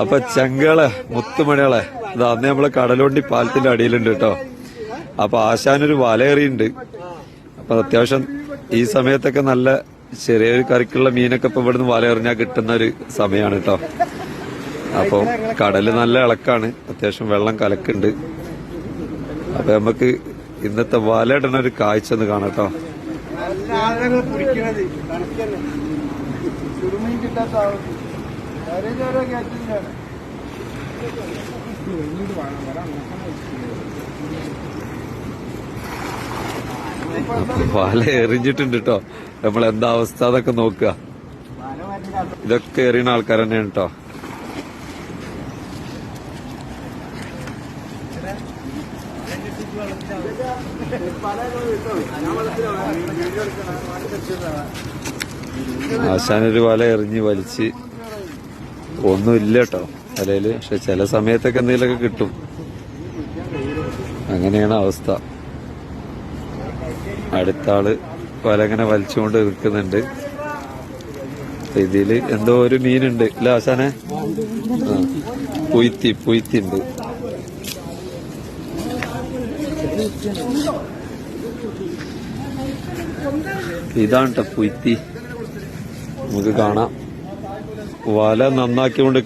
അപ്പൊ ചെങ്കളെ മുത്തുമണികളെ ഇത് അന്ന് നമ്മൾ കടലുണ്ടി പാലത്തിന്റെ അടിയിലുണ്ട് കേട്ടോ. അപ്പൊ ആശാനൊരു വലയേറിയുണ്ട്. അപ്പൊ അത്യാവശ്യം ഈ സമയത്തൊക്കെ നല്ല ചെറിയൊരു കറിക്കുള്ള മീനൊക്കെ ഇപ്പൊ ഇവിടുന്ന് വലയെറിഞ്ഞാൽ കിട്ടുന്ന ഒരു സമയമാണ് കേട്ടോ. അപ്പൊ കടൽ നല്ല ഇളക്കാണ്. അത്യാവശ്യം വെള്ളം കലക്കുണ്ട് അപ്പൊ നമുക്ക് ഇന്നത്തെ വല ഇടണ ഒരു കാഴ്ച ഒന്ന് കാണാം കേട്ടോ. കിട്ടാത്ത വല എറിഞ്ഞിട്ടുണ്ട് കേട്ടോ നമ്മൾ എന്താ അവസ്ഥ അതൊക്കെ നോക്കുക. ഇതൊക്കെ എറിയുന്ന ആൾക്കാർ തന്നെയാണ് കേട്ടോ ആശാനൊരു വല എറിഞ്ഞ് വലിച്ച് ഒന്നുമില്ല കേട്ടോ വലയിൽ പക്ഷെ ചില സമയത്തൊക്കെ എന്തെങ്കിലുമൊക്കെ കിട്ടും. അങ്ങനെയാണ് അവസ്ഥ. അടുത്ത ആൾ വലങ്ങനെ വലിച്ചുകൊണ്ട് നിൽക്കുന്നുണ്ട്. ഇതിൽ എന്തോ ഒരു മീനുണ്ട്. ഇല്ല ആശാനെ. പുയ്ത്തി പുയ്ത്തി ഉണ്ട് ഇതാണ് പുയ്ത്തി. നമുക്ക് കാണാം. വല നന്നാക്കിക്കൊണ്ട്